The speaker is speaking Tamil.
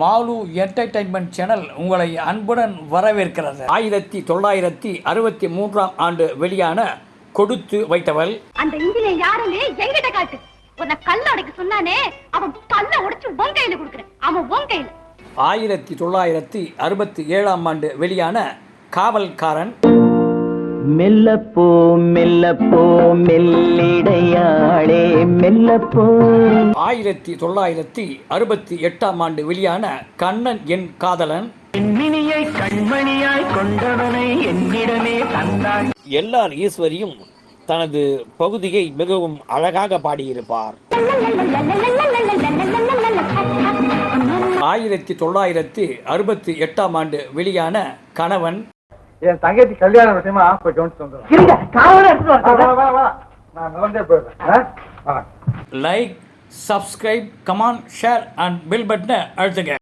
மாலு என்டர்டைன்மெண்ட் சேனல் உங்களை அன்புடன் வரவேற்கிறது. ஆயிரத்தி தொள்ளாயிரத்தி அறுபத்தி மூன்றாம் ஆண்டு வெளியான கொடுத்து வைத்தவள். அந்த இன்ஜினியர் யாருன்னு எங்கிட்ட காட்டு. உன்னை கல்ல உடைக்க சொன்னானே அவன் பல்ல உடைச்சு உன் கையில கொடுக்குறேன். அவன் உன் கையில. ஆயிரத்தி தொள்ளாயிரத்தி அறுபத்தி ஏழாம் ஆண்டு வெளியான காவல்காரன். மெல்லப்போ மெல்லப்போ ஆயிரத்தி தொள்ளாயிரத்தி அறுபத்தி எட்டாம் ஆண்டு வெளியான கண்ணன் என் காதலன். மினியை கண்மணியாய் கொண்டவனை என்னிடமே தந்தாள் எல்லார் ஈஸ்வரியும் தனது பகுதியை மிகவும் அழகாக பாடியிருப்பார். ஆயிரத்தி தொள்ளாயிரத்தி அறுபத்தி எட்டாம் ஆண்டு வெளியான கணவன். என் தங்கச்சி கல்யாண விஷயமா போய் கவனிச்சு வந்துடுறேன் இருங்க காவல எடுத்துட்டு வா, வரேன். வா, வா, வா. நான் நடந்தே போயிடுறேன். Like subscribe come on share and bell பட்டனை அழுத்துங்க.